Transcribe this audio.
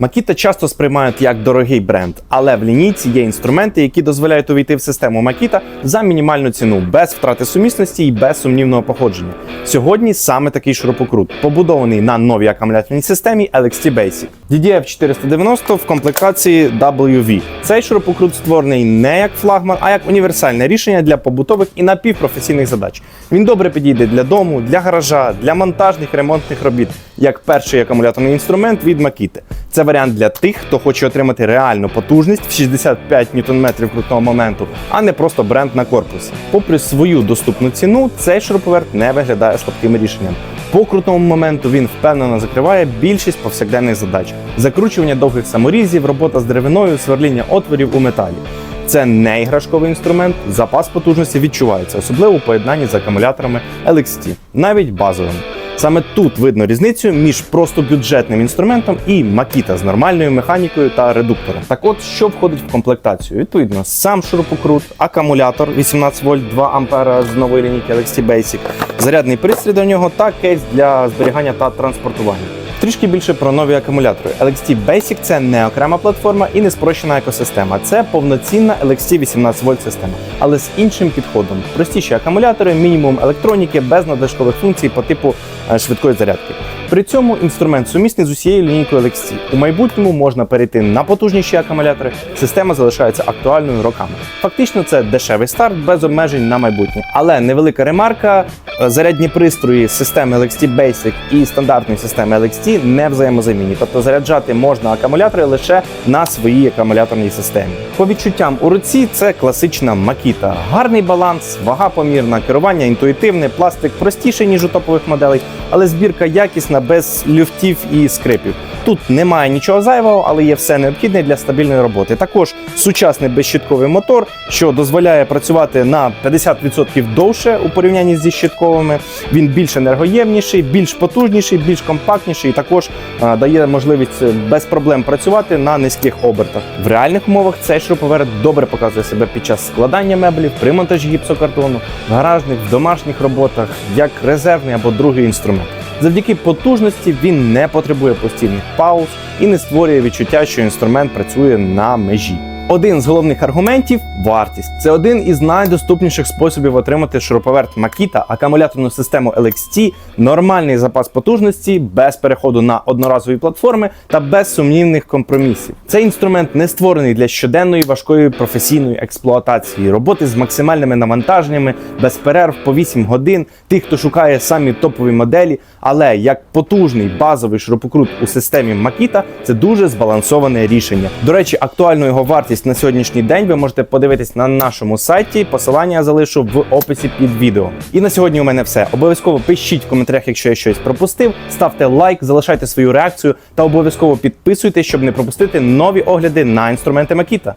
Makita часто сприймають як дорогий бренд, але в лінійці є інструменти, які дозволяють увійти в систему Makita за мінімальну ціну, без втрати сумісності і без сумнівного походження. Сьогодні саме такий шурупокрут, побудований на новій акумуляторній системі LXT Basic. DDF 490 в комплектації WV. Цей шурупокрут створений не як флагман, а як універсальне рішення для побутових і напівпрофесійних задач. Він добре підійде для дому, для гаража, для монтажних ремонтних робіт, як перший акумуляторний інструмент від Makita. Це варіант для тих, хто хоче отримати реальну потужність в 65 Нм крутного моменту, а не просто бренд на корпусі. Попри свою доступну ціну, цей шуруповерт не виглядає слабким рішенням. По крутому моменту він впевнено закриває більшість повсякденних задач: закручування довгих саморізів, робота з деревиною, сверління отворів у металі. Це не іграшковий інструмент, запас потужності відчувається, особливо у поєднанні з акумуляторами LXT, навіть базовими. Саме тут видно різницю між просто бюджетним інструментом і макіта з нормальною механікою та редуктором. Так от, що входить в комплектацію? Відповідно, сам шурупокрут, акумулятор 18 вольт 2 ампера з нової лінійки LXT Basic, зарядний пристрій до нього та кейс для зберігання та транспортування. Трішки більше про нові акумулятори. LXT Basic це не окрема платформа і не спрощена екосистема. Це повноцінна LXT 18 вольт система, але з іншим підходом. Простіші акумулятори, мінімум електроніки, без надлишкових функцій по типу е, швидкої зарядки. При цьому інструмент сумісний з усією лінійкою LXT. У майбутньому можна перейти на потужніші акумулятори. Система залишається актуальною роками. Фактично, це дешевий старт без обмежень на майбутнє. Але невелика ремарка: е, зарядні пристрої системи LXT Basic і стандартної системи LXT не взаємозамінні. Тобто заряджати можна акумулятори лише на своїй акумуляторній системі. По відчуттям у руці це класична Makita. Гарний баланс, вага помірна, керування інтуїтивне, пластик простіший, ніж у топових моделей, але збірка якісна без люфтів і скрипів. Тут немає нічого зайвого, але є все необхідне для стабільної роботи. Також сучасний безщітковий мотор, що дозволяє працювати на 50% довше у порівнянні зі щитковими. Він більш енергоємніший, більш потужніший, більш компактніший і також а, дає можливість е, без проблем працювати на низьких обертах. В реальних умовах цей шуруповерт добре показує себе під час складання меблів, при монтажі гіпсокартону, в гаражних, в домашніх роботах, як резервний або другий інструмент. Завдяки потужності він не потребує постійних пауз і не створює відчуття, що інструмент працює на межі. Один з головних аргументів вартість. Це один із найдоступніших способів отримати шуруповерт Makita, акумуляторну систему LXT, нормальний запас потужності, без переходу на одноразові платформи та без сумнівних компромісів. Цей інструмент не створений для щоденної важкої професійної експлуатації, роботи з максимальними навантаженнями, без перерв по 8 годин, тих, хто шукає самі топові моделі. Але як потужний базовий шурупокрут у системі Makita, це дуже збалансоване рішення. До речі, актуальну його вартість на сьогоднішній день ви можете подивитись на нашому сайті. Посилання я залишу в описі під відео. І на сьогодні у мене все. Обов'язково пишіть в коментарях, якщо я щось пропустив. Ставте лайк, залишайте свою реакцію та обов'язково підписуйтесь, щоб не пропустити нові огляди на інструменти Makita.